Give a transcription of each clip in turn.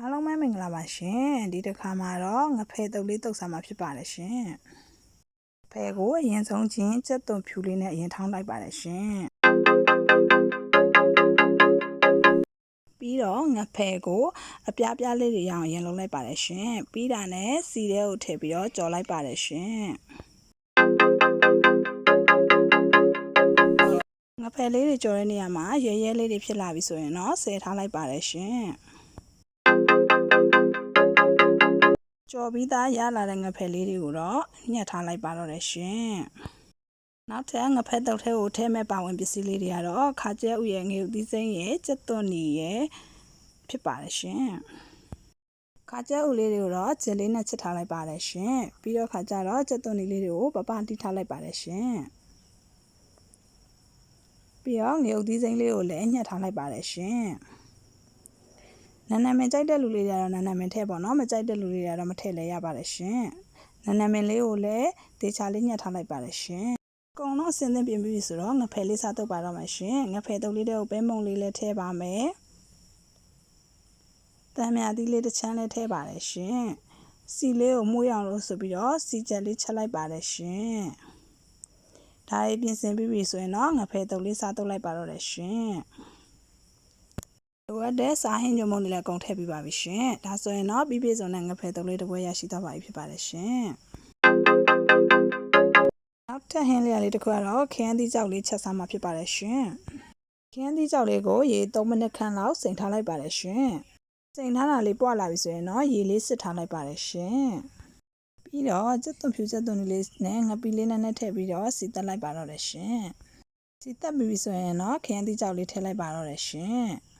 အားလုံးပဲမင်္ဂလာပါရှင်ဒီတစ်ခါမှာတော့ငဖဲတုပ်လေးတုပ်စားမှာဖြစ်ပါတယ်ရှင်ဖဲကိုအရင်ဆုံးချင်းစက်သွန်ဖြူလေးနဲ့အရင်ထောင်းလိုက်ပါတယ်ရှင်ပြီးတော့ငဖဲကိုအပြားပြားလေးတွေရအောင်ရင်လုံးလိုက်ပါတယ်ရှင်ပြီးတာနဲ့စီထဲကိုထည့်ပြီးတော့ကြော်လိုက်ပါတယ်ရှင်ငဖဲလေးတွေကြော်တဲ့နေရာမှာရဲရဲလေးတွေဖြစ်လာပြီဆိုရင်တော့ဆယ်ထားလိုက်ပါတယ်ရှင် ကြော်ပြီးသားရလာတဲ့ငဖက်လေးတွေကိုတော့ညှက်ထားလိုက်ပါတော့တယ်ရှင်။နောက်ထပ်ငဖက်တုပ်ထဲကိုထဲမဲ့ပါဝင်ပစ္စည်းလေးတွေကတော့ခါကျဲဥရဲ့ငေဥသီးစိမ်းရဲ့စက်သွန်နီရဲ့ဖြစ်ပါတယ်ရှင်။ခါကျဲဥလေးတွေကိုတော့ဂျယ်လေးနဲ့ချစ်ထားလိုက်ပါတယ်ရှင်။ပြီးတော့ခါကျတော့စက်သွန်နီလေးတွေကိုပပတီးထားလိုက်ပါတယ်ရှင်။ပြီးတော့ငေဥသီးစိမ်းလေးကိုလည်းညှက်ထားလိုက်ပါတယ်ရှင်။ နာနာမင်ကြိုက်တဲ့လူလေးတွေကတော့နာနာမင်ထည့်ပေါ့နော်မကြိုက်တဲ့လူလေးတွေကတော့မထည့်လဲရပါတယ်ရှင်နာနာမင်လေးကိုလည်းဒေချာလေးညှက်ထားလိုက်ပါတယ်ရှင်အကုန်လုံးအစင်းသင်းပြင်ပြီးပြီဆိုတော့ငဖယ်လေးစားတုပ်ပါတော့မယ်ရှင်ငဖယ်တုပ်လေးတွေကိုပဲမုံလေးလည်းထည့်ပါမယ်တမ်းမြသီးလေးတစ်ချမ်းလည်းထည့်ပါတယ်ရှင်စီလေးကိုမှုရအောင်လို့ဆိုပြီးတော့စီချက်လေးချက်လိုက်ပါတယ်ရှင်ဒါလေးပြင်ဆင်ပြီးပြီဆိုရင်တော့ငဖယ်တုပ်လေးစားတုပ်လိုက်ပါတော့တယ်ရှင် လိုအပ်တဲ့စားဟင်းညုံမုံတွေလည်းအကုန်ထည့်ပြီးပါပြီရှင်။ဒါဆိုရင်တော့ပြီးပြည့်စုံတဲ့ငဖဲတုံးလေးတစ်ပွဲရရှိသွားပါပြီဖြစ်ပါတယ်ရှင်။နောက်ထပ်ဟင်းလေးလေးတစ်ခုကတော့ခရမ်းသီးကြောက်လေးချက်စားမှာဖြစ်ပါတယ်ရှင်။ခရမ်းသီးကြောက်လေးကိုရေ3မိနစ်ခန့်လောက်စိမ်ထားလိုက်ပါတယ်ရှင်။စိမ်ထားတာလေးပွားလာပြီဆိုရင်တော့ရေလေးစစ်ထားလိုက်ပါတယ်ရှင်။ပြီးတော့စက်သွန်ဖြူစက်သွန်လေးနဲ့ငပီလေးနဲ့ထည့်ပြီးတော့စီတက်လိုက်ပါတော့တယ်ရှင်။စီတက်ပြီးပြီဆိုရင်တော့ခရမ်းသီးကြောက်လေးထည့်လိုက်ပါတော့တယ်ရှင်။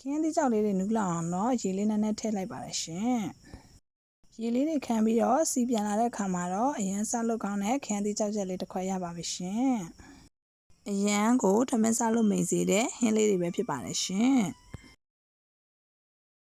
ခင်းသီးကြောက်လေးတွေနူးလောက်အောင်တော့ရေလေးနဲ့နဲ့ထည့်လိုက်ပါတယ်ရှင်ရေလေးတွေခံပြီးတော့စီပြန်လာတဲ့ခါမှာတော့အရန်စားလုပ်ကောင်းတဲ့ခင်းသီးကြောက်ချက်လေးတစ်ခွက်ရပါပြီရှင်အရန်ကိုထမင်းစားလို့မိန်စေတဲ့ဟင်းလေးတွေပဲဖြစ်ပါတယ်ရှင်